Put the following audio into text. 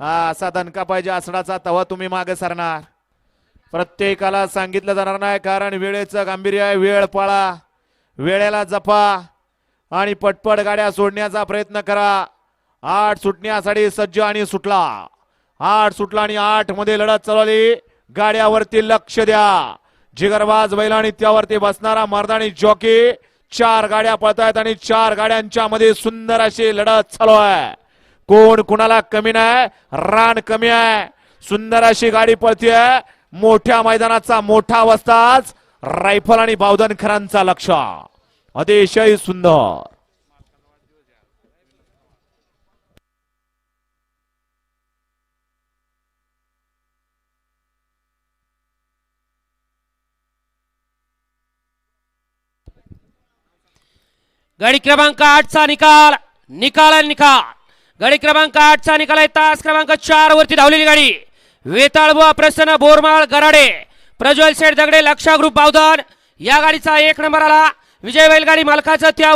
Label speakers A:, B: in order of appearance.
A: हा असा दणका पाहिजे असणाचा तवा तुम्ही मागे सरणार. प्रत्येकाला सांगितलं जाणार नाही कारण वेळेचं गांभीर्य आहे वेळ पाळा वेळेला जपा आणि पटपट गाड्या सोडण्याचा प्रयत्न करा. आठ सुटण्यासाठी सज्ज आणि सुटला. आठ सुटला आणि आठमध्ये लढत चालवली. गाड्यावरती लक्ष द्या. जिगरबाज बैला आणि त्यावरती बसणारा मर्दानी जॉकी चार गाड्या पळतायत आणि चार गाड्यांच्या मध्ये सुंदर अशी लढत चालू आहे. कोण कुणाला कमी नाही रान कमी आहे. सुंदर अशी गाडी पळतीये. मोठ्या मैदानाचा मोठा अवस्थाच रायफल आणि बावधनखरांचा लक्ष. अतिशय सुंदर.
B: गाडी क्रमांक आठचा निकाल. निकाल निकाल. गाडी क्रमांक आठचा निकाल आहे. तास क्रमांक चार वरती धावलेली गाडी. वेताळबुवा प्रसन्न बोरमाळ गराडे. प्रज्वल शेठ दगडे लक्षा ग्रुप बावधन. या गाडीचा एक नंबर आला. विजय बैलगाडी मालकाचं त्या